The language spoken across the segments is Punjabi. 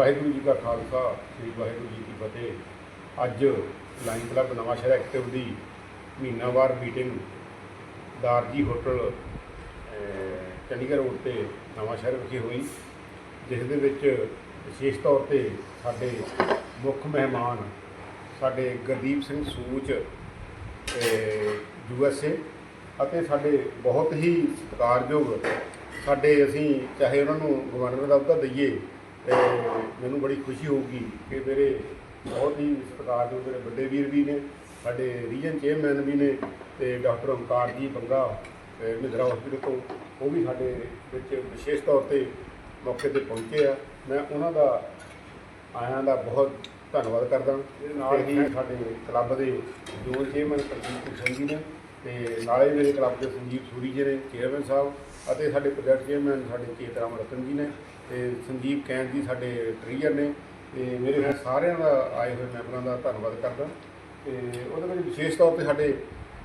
ਵਾਹਿਗੁਰੂ ਜੀ ਕਾ ਖਾਲਸਾ, ਸ੍ਰੀ ਵਾਹਿਗੁਰੂ ਜੀ ਕੀ ਫਤਿਹ। ਅੱਜ ਲਾਈਨ ਕਲੱਬ ਨਵਾਂਸ਼ਹਿਰ ਐਕਟਿਵ ਦੀ ਮਹੀਨਾਵਾਰ meeting Darji hotel Chandigarh road ਤੇ ਨਵਾਂਸ਼ਹਿਰ ਵਿਖੇ ਹੋਈ, ਜਿਸ ਦੇ ਵਿੱਚ ਵਿਸ਼ੇਸ਼ ਤੌਰ ਤੇ ਸਾਡੇ ਮੁੱਖ ਮਹਿਮਾਨ ਸਾਡੇ Gurdeep Singh Sooch U S A ਅਤੇ ਸਾਡੇ ਬਹੁਤ ਹੀ ਸਤਿਕਾਰਯੋਗ ਸਾਡੇ ਅਸੀਂ ਚਾਹੇ ਉਹਨਾਂ ਨੂੰ ਗਵਰਨਰ ਦਾ ਅਹੁਦਾ ਦਈਏ ਤੇ ਮੈਨੂੰ ਬੜੀ ਖੁਸ਼ੀ ਹੋਊਗੀ ਕਿ ਮੇਰੇ ਬਹੁਤ ਹੀ ਸਤਿਕਾਰਯੋਗ ਮੇਰੇ ਵੱਡੇ ਵੀਰ ਵੀ ਨੇ ਸਾਡੇ ਰੀਜਨ ਚੇਅਰਮੈਨ ਵੀ ਨੇ ਤੇ ਡਾਕਟਰ ਓਮਕਾਰ ਜੀ ਬੰਗਾ ਅਹ ਮਹਿੰਦਰਾ ਹਸਪੀਟਲ ਤੋਂ ਉਹ ਵੀ ਸਾਡੇ ਵਿੱਚ ਵਿਸ਼ੇਸ਼ ਤੌਰ ਤੇ ਮੌਕੇ ਤੇ ਪਹੁੰਚੇ ਆ। ਮੈਂ ਉਹਨਾਂ ਦਾ ਆਇਆਂ ਦਾ ਬਹੁਤ ਧੰਨਵਾਦ ਕਰਦਾ। ਇਹਦੇ ਨਾਲ ਹੀ ਸਾਡੇ ਕਲੱਬ ਦੇ ਜੋਨ ਚੇਅਰਮੈਨ ਪ੍ਰਦੀਪ ਸਿੰਘ ਜੀ ਨੇ ਤੇ ਨਾਲੇ ਮੇਰੇ ਕਲੱਬ ਦੇ ਸੰਜੀਵ ਸੂਰੀ ਜੀ ਨੇ ਚੇਅਰਮੈਨ ਸਾਹਿਬ ਅਤੇ ਸਾਡੇ ਪ੍ਰੋਜੈਕਟ ਚੇਅਰਮੈਨ ਸਾਡੇ ਚੇਤਰਾਮ ਰਤਨ ਜੀ ਨੇ ਤੇ ਸੰਜੀਵ ਕੈਨ ਜੀ ਸਾਡੇ ਟ੍ਰੀਅਰ ਨੇ ਤੇ ਮੇਰੇ ਮੈਂ ਸਾਰਿਆਂ ਦਾ ਆਏ ਹੋਏ ਮੈਂਬਰਾਂ ਦਾ ਧੰਨਵਾਦ ਕਰਦਾ। ਤੇ ਉਹਦੇ ਵਿੱਚ ਵਿਸ਼ੇਸ਼ ਤੌਰ ਤੇ ਸਾਡੇ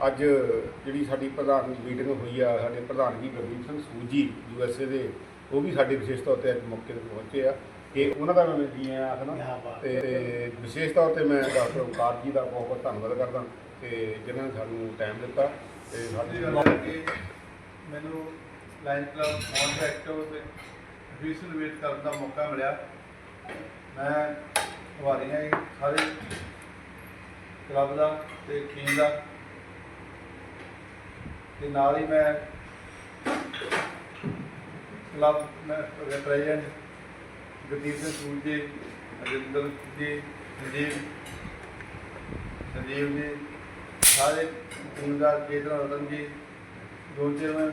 ਅੱਜ ਜਿਹੜੀ ਸਾਡੀ ਪ੍ਰਧਾਨ ਮੀਟਿੰਗ ਹੋਈ ਆ ਸਾਡੇ ਪ੍ਰਧਾਨ ਜੀ ਗੁਰਦੀਪ ਸਿੰਘ ਸੂਜੀ ਯੂ ਐਸ ਏ ਦੇ ਉਹ ਵੀ ਸਾਡੇ ਵਿਸ਼ੇਸ਼ ਤੌਰ ਤੇ ਅੱਜ ਮੌਕੇ ਤੇ ਪਹੁੰਚੇ ਆ। ਕਿ ਉਹਨਾਂ ਦਾ ਮੈਂ ਜੀ ਆਇਆ ਆਖਣਾ ਤੇ ਵਿਸ਼ੇਸ਼ ਤੌਰ ਤੇ ਮੈਂ ਡਾਕਟਰ ਓਮਕਾਰ ਜੀ ਦਾ ਬਹੁਤ ਬਹੁਤ ਧੰਨਵਾਦ ਕਰਦਾ ਤੇ ਜਿਨ੍ਹਾਂ ਨੇ ਸਾਨੂੰ ਟਾਈਮ ਦਿੱਤਾ ਤੇ ਸਾਡੀ ਗੱਲ ਹੈ ਕਿ ਮੈਨੂੰ ਲਾਈਨ ਕਲੱਬ ਮੌਂਟ ਤੇ ਵਿਜ਼ਨ ਕਰਨ ਦਾ ਮੌਕਾ ਮਿਲਿਆ। ਮੈਂ ਵਾਰੀਆਂ ਹੀ ਸਾਰੇ ਕਲੱਬ ਦਾ ਤੇ ਟੀਮ ਦਾ। ਤੇ ਨਾਲ ਹੀ ਮੈਂ ਕਲੱਬ ਮੈਂ ਪ੍ਰੈਜ਼ੀਡੈਂਟ ਗੁਰਦੀਪ ਸਿੰਘ ਸੂਰ ਜੀ, ਅਜਿੰਦਰ ਜੀ, ਸੰਜੀਵ ਸੰਜੀਵ ਜੀ, ਸਾਰੇ ਟੀਮ ਦਾ ਚੇਤਨ ਰਤਨ ਜੀ, ਦੋ ਚੇਅਰਮੈਨ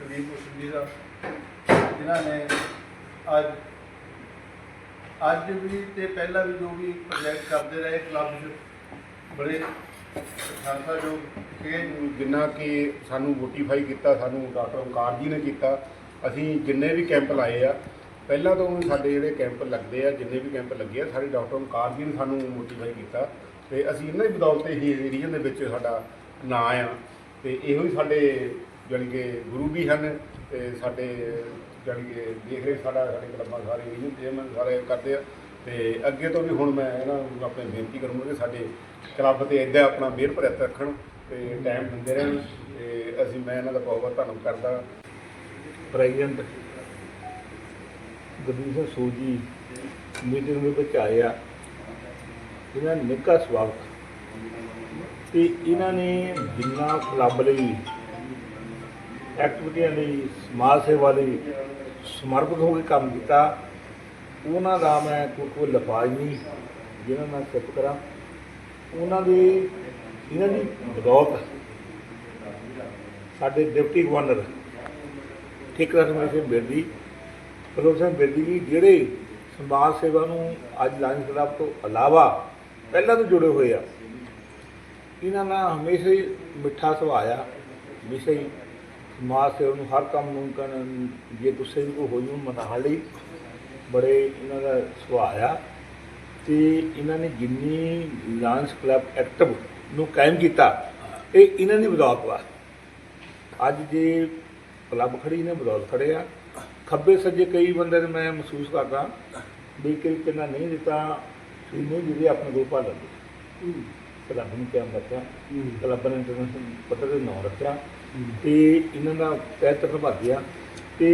ਕਬੀਰ ਹੁਸਨ ਜੀ ਦਾ ਜਿਨ੍ਹਾਂ ਨੇ ਅੱਜ ਅੱਜ ਵੀ ਤੇ ਪਹਿਲਾਂ ਵੀ ਜੋ ਵੀ ਪ੍ਰੋਜੈਕਟ ਕਰਦੇ ਰਹੇ ਕਲੱਬ 'ਚ ਬੜੇ ਖਾਲਸਾ ਜੋ ਸੀਗੇ ਜਿੰਨਾ ਕਿ ਸਾਨੂੰ ਮੋਟੀਫਾਈ ਕੀਤਾ, ਸਾਨੂੰ ਡਾਕਟਰ ਓਮਕਾਰ ਜੀ ਨੇ ਕੀਤਾ, ਅਸੀਂ ਜਿੰਨੇ ਵੀ ਕੈਂਪ ਲਾਏ ਆ, ਪਹਿਲਾਂ ਤੋਂ ਸਾਡੇ ਜਿਹੜੇ ਕੈਂਪ ਲੱਗਦੇ ਆ, ਜਿੰਨੇ ਵੀ ਕੈਂਪ ਲੱਗੇ ਆ, ਸਾਡੇ ਡਾਕਟਰ ਓਮਕਾਰ ਜੀ ਨੇ ਸਾਨੂੰ ਮੋਟੀਫਾਈ ਕੀਤਾ ਤੇ ਅਸੀਂ ਇਹਨਾਂ ਦੀ ਬਦੌਲਤ ਹੀ ਰੀਜਨ ਦੇ ਵਿੱਚ ਸਾਡਾ ਨਾਂ ਆ ਤੇ ਇਹੋ ਹੀ ਸਾਡੇ ਜਾਣੀ ਕਿ ਗੁਰੂ ਵੀ ਹਨ, ਤੇ ਸਾਡੇ, ਜਾਣੀ ਕਿ ਦੇਖ ਰਹੇ ਸਾਡਾ, ਸਾਡੇ ਕਲੱਬਾਂ ਸਾਰੇ ਰੀਜਨ ਚੇਅਰਮੈਨ ਸਾਰੇ ਕਰਦੇ ਆ। ਤੇ ਅੱਗੇ ਤੋਂ ਵੀ ਹੁਣ ਮੈਂ ਇਹਨਾਂ ਨੂੰ ਆਪਣੇ ਬੇਨਤੀ ਕਰੂੰਗਾ ਕਿ ਸਾਡੇ ਕਲੱਬ ਤੇ ਇੱਦਾਂ ਆਪਣਾ ਮਿਹਰ ਭਰਿਆ ਰੱਖਣ ਤੇ ਟਾਈਮ ਦਿੰਦੇ ਰਹਿਣ। ਤੇ ਅਸੀਂ, ਮੈਂ ਇਹਨਾਂ ਦਾ ਬਹੁਤ ਬਹੁਤ ਧੰਨਵਾਦ ਕਰਦਾ। ਪ੍ਰੈਜ਼ੀਡੈਂਟ ਗੁਰਦੀਪ ਸਿੰਘ ਸੂਜੀ ਮੀਟਿੰਗ ਦੇ ਵਿੱਚ ਆਏ ਆ। ਇਹਨਾਂ ਨਿੱਕਾ ਨਿੱਘਾ ਸਵਾਗਤ। ਤੇ ਇਹਨਾਂ ਨੇ ਜਿੰਨਾ ਕਲੱਬ ਲਈ ਐਕਟੀਵਿਟੀਆਂ ਲਈ, ਸਮਾਜ ਸੇਵਾ ਲਈ ਸਮਰਪਿਤ ਹੋ ਕੇ ਕੰਮ ਕੀਤਾ। ਉਹਨਾਂ ਦਾ ਮੈਂ ਕੋਈ ਕੋਈ ਲਫਾਜ਼ ਨਹੀਂ ਜਿਹਨਾਂ ਨਾਲ ਸਿਫਤ ਕਰਾਂ। ਉਹਨਾਂ ਦੀ ਇਹਨਾਂ ਦੀ ਬਦੌਲਤ ਸਾਡੇ ਡਿਪਟੀ ਗਵਰਨਰ ਠੇਕੇਦਾਰ ਸਮੇਂ ਸਿੰਘ ਬੇਦੀ ਪ੍ਰੋਫੈਸਰ ਬੇਦੀ ਜੀ, ਜਿਹੜੇ ਸਮਾਜ ਸੇਵਾ ਨੂੰ ਅੱਜ ਲਾਇਨਸ ਕਲੱਬ ਤੋਂ ਇਲਾਵਾ ਪਹਿਲਾਂ ਤੋਂ ਜੁੜੇ ਹੋਏ ਆ, ਇਹਨਾਂ ਨਾਲ ਹਮੇਸ਼ਾ ਹੀ ਮਿੱਠਾ ਸੁਭਾਅ ਆ, ਹਮੇਸ਼ਾ ਹੀ ਸਮਾਜ ਸੇਵਾ ਨੂੰ ਹਰ ਕੰਮ ਨੂੰ ਕਰਨ ਜੇ ਗੁੱਸੇ ਵੀ ਕੋਈ ਹੋਈ ਉਹਨੂੰ ਮਨਾਉਣ ਬੜੇ ਇਹਨਾਂ ਦਾ ਸੁਭਾਅ ਆ। ਤੇ ਇਹਨਾਂ ਨੇ ਜਿੰਨੀ ਲਾਇਨਸ ਕਲੱਬ ਐਕਟਿਵ ਨੂੰ ਕਾਇਮ ਕੀਤਾ, ਇਹ ਇਹਨਾਂ ਦੀ ਬਦੌਲਤ ਵਾ ਅੱਜ ਜੇ ਕਲੱਬ ਖੜੀ ਨੇ ਬਦੌਲਤ ਖੜੇ ਆ। ਖੱਬੇ ਸੱਜੇ ਕਈ ਬੰਦੇ ਨੇ ਮੈਂ ਮਹਿਸੂਸ ਕਰਦਾ ਵੀ ਕਈ ਕਿੰਨਾ ਨਹੀਂ ਦਿੱਤਾ ਵੀ ਨਹੀਂ ਜਿਹਦੇ ਆਪਣੇ ਦੋ ਭਾਲ ਲੱਗੇ। ਕਲੱਬ ਨੂੰ ਕਿਹਾ ਰੱਖਿਆ ਕਲੱਬ ਨੇ ਇੰਟਰਨੈਸ਼ਨਲ ਪੱਧਰ ਤੇ ਨਾਂ ਰੱਖਿਆ। ਤੇ ਇਹਨਾਂ ਦਾ ਤਹਿ ਤਕ ਭਰ ਗਿਆ। ਤੇ